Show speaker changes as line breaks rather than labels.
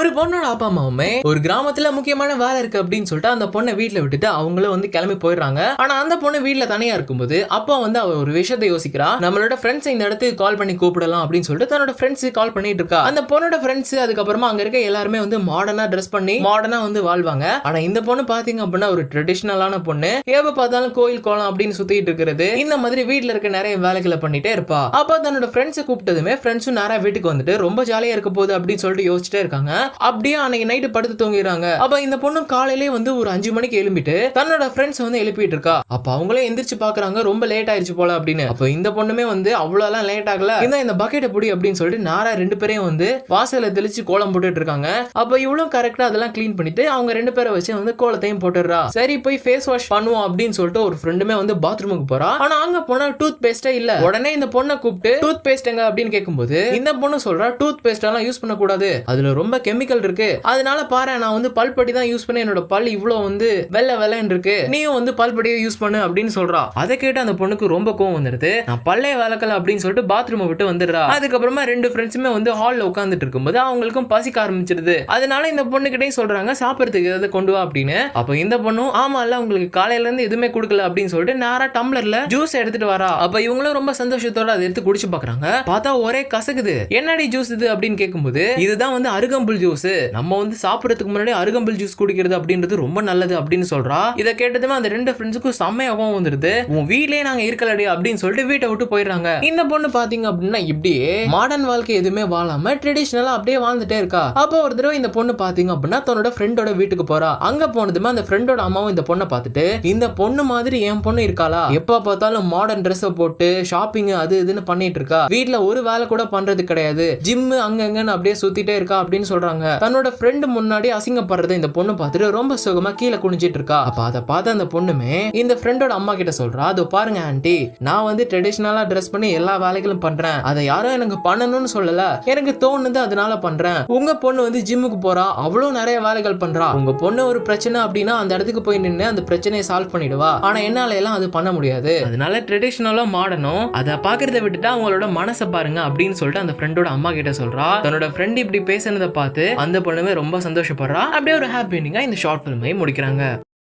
ஒரு பொண்ணோட அப்பா அம்மாவுமே ஒரு கிராமத்துல முக்கியமான வேலை இருக்கு அப்படின்னு சொல்லிட்டு அந்த பொண்ணை வீட்டுல விட்டுட்டு அவங்களும் வந்து கிளம்பி போயிடுறாங்க. ஆனா அந்த பொண்ணு வீட்டுல தனியா இருக்கும்போது அப்பா வந்து அவ ஒரு விஷயத்தை யோசிக்கிறா. நம்மளோட ஃப்ரெண்ட்ஸ் இந்த இடத்துக்கு கால் பண்ணி கூப்பிடலாம் அப்படின்னு சொல்லிட்டு தன்னோட ஃப்ரெண்ட்ஸ் கால் பண்ணிட்டு இருக்கா. அந்த பொண்ணோட ஃப்ரெண்ட்ஸ் அதுக்கப்புறமா அங்க இருக்க எல்லாருமே வந்து மாடர்னா ட்ரெஸ் பண்ணி மாடர்னா வந்து வாழ்வாங்க. ஆனா இந்த பொண்ணு பாத்தீங்க அப்படின்னா ஒரு ட்ரெடிஷ்னலான பொண்ணு. ஏவ பார்த்தாலும் கோயில் கோலம் அப்படின்னு சுத்திட்டு இருக்கிறது. இந்த மாதிரி வீட்டுல இருக்க நிறைய வேலைகளை பண்ணிட்டே இருப்பா. அப்ப தன்னோட ஃப்ரெண்ட்ஸை கூப்பிட்டதுமே ஃப்ரெண்ட்ஸும் நேரா வீட்டுக்கு வந்துட்டு ரொம்ப ஜாலியா இருக்க போகுது அப்படின்னு சொல்லிட்டு யோசிச்சுட்டே இருக்காங்க. அப்படியே அன்னைக்கு நைட்டு படுத்து தூங்கிடுறாங்க. அப்ப இந்த பொண்ணு காலையிலே வந்து ஒரு அஞ்சு மணிக்கு எழுப்பிட்டு தன்னோட ஃப்ரெண்ட்ஸ் வந்து எழுப்பிட்டு இருக்கா. அப்ப அவங்களே எந்திரிச்சு பாக்குறாங்க ரொம்ப லேட் ஆயிடுச்சு போல அப்படின்னு. அப்ப இந்த பொண்ணுமே வந்து அவ்வளவுலாம் லேட் ஆகல. இந்த இந்த பக்கெட்டை புடி அப்படின்னு சொல்லிட்டு நாரா ரெண்டு பேரையும் வந்து வாசல்ல தெளிச்சு கோலம் போட்டுட்டு இருக்காங்க. அப்ப இவ்வளவு கரெக்டா அதெல்லாம் க்ளீன் பண்ணிட்டு அவங்க ரெண்டு பேரை வச்சு வந்து கோலத்தையும் போட்டுடுறா. சரி போய் ஃபேஸ் வாஷ் பண்ணுவோம் அப்படின்னு சொல்லிட்டு ஒரு ஃப்ரெண்டுமே வந்து பாத்ரூமுக்கு போறா. ஆனா அங்க போனா டூத் பேஸ்டே இல்ல. உடனே இந்த பொண்ணை கூப்பிட்டு டூத் பேஸ்ட் எங்க? அப்படின்னு கேட்கும்போது இந்த பொண்ணு சொல்றா டூத் பேஸ்ட் எல்லாம் யூஸ் பண்ணக்கூடாது. அதுல ரொம்ப கெமிக்கல் இருக்கு. அதனால பாரு நான் வந்து பல்படி தான் யூஸ் பண்ணி என்னோட பல் இவ்வளோ வந்து வெள்ளை வெள்ளைன்னு இருக்கு. நீயும் வந்து பல்படியை யூஸ் பண்ணு அப்படின்னு சொல்றா. அதை கேட்டு அந்த பொண்ணுக்கு ரொம்ப கோவம் வந்துடுது. நான் பல்லே வளர்க்கல அப்படின்னு சொல்லிட்டு பாத்ரூமை விட்டு வந்துடுறா. அதுக்கப்புறமா ரெண்டு ஃப்ரெண்ட்ஸுமே வந்து ஹாலில் உட்காந்துட்டு இருக்கும்போது அவங்களுக்கும் பசிக்க ஆரம்பிச்சிருது அதனால இந்த பொண்ணுகிட்டயும் சொல்றாங்க சாப்பிட்றதுக்கு ஏதாவது கொண்டு வா அப்படின்னு. அப்போ இந்த பொண்ணும் ஆமா இல்ல உங்களுக்கு காலையில இருந்து எதுவுமே கொடுக்கல அப்படின்னு சொல்லிட்டு நேரா டம்ளர்ல ஜூஸ் எடுத்துட்டு வரா. அப்ப இவங்களும் ரொம்ப சந்தோஷத்தோட அதை எடுத்து குடிச்சு பாக்குறாங்க. பார்த்தா ஒரே கசக்குது. என்னடி ஜூஸ் இது? அப்படின்னு கேட்கும்போது இதுதான் வந்து அருகம்புல் ஜூஸ் நம்ம வந்து சாப்பிட்றதுக்கு முன்னாடி அருகம்புல் ஜூஸ் குடிக்கிறது அப்படின்றது ரொம்ப நல்லது அப்படின்னு சொல்றா. இதை கேட்டதுமே அந்த ரெண்டு ஃப்ரெண்ட்ஸுக்கும் செம்மையாகவும் வந்துருது. உன் வீட்லயே நாங்க இருக்கலடி அப்படின்னு சொல்லிட்டு வீட்டை விட்டு போயிடுறாங்க. இந்த பொண்ணு பாத்தீங்க அப்படின்னா இப்படியே மாடர்ன் வாழ்க்கை எதுவுமே வாழாம ட்ரெடிஷ்னலா அப்படியே வாழ்ந்துட்டே இருக்கா. அப்போ ஒரு தடவை இந்த பொண்ணு பாத்தீங்க அப்படின்னா தன்னோட ஃப்ரெண்டோட வீட்டுக்கு போறா. அங்க போனதுமே அந்த ஃப்ரெண்டோட அம்மாவும் இந்த பொண்ணை பார்த்துட்டு இந்த பொண்ணு மாதிரி என் பொண்ணு இருக்காளா? எப்ப பார்த்தாலும் மாடர்ன் ட்ரெஸ் போட்டு ஷாப்பிங் அது இதுன்னு பண்ணிட்டு இருக்கா. வீட்ல ஒரு வேலை கூட பண்றது கிடையாது. ஜிம் அங்கங்கன்னு அப்படியே சுத்திட்டே இருக்கா அப்படின்னு சொல்றாங்க. தன்னோட ஃப்ரெண்டு முன்னாடி அசிங்கப்படுறத இந்த பொண்ணு பார்த்துட்டு ரொம்ப சுகமா கீழே குனிஞ்சிட்டு இருக்கா. அப்ப அதை பார்த்த அந்த பொண்ணுமே இந்த ஃப்ரெண்டோட அம்மா கிட்ட சொல்றா அதோ பாருங்க ஆண்டி நான் வந்து ட்ரெடிஷ்னலா ட்ரெஸ் பண்ணி எல்லா வேலைகளும் பண்றேன். அதை யாரும் எனக்கு பண்ணணும்னு சொல்லல. எனக்கு தோணுது அதனால பண்றேன். உங்க பொண்ணு வந்து ஜிம்முக்கு போறா அவ்வளவு நிறைய வேலைகள் பண்றா. உங்க பொண்ணு ஒரு பிரச்சனை அப்படின்னா அந்த இடத்துக்கு போய் நின்று அந்த பிரச்சனையை சால்வ் பண்ணிடுவா. ஆனா என்னால எல்லாம் அது பண்ண முடியாது. அதனால ட்ரெடிஷ்னலா மாடணும் அதை பாக்குறத விட்டுட்டு அவங்களோட மனசை பாருங்க அப்படின்னு சொல்லிட்டு அந்த ஃப்ரெண்டோட அம்மா கிட்ட சொல்றா. தன்னோட ஃப்ரெண்ட் இப்படி பேசுனதை பார்த்து அந்த பொண்ணுமே ரொம்ப சந்தோஷப்படுறா. அப்படியே ஒரு ஹாப்பி இந்த ஷார்ட் ஃபிலிமை முடிக்கிறாங்க.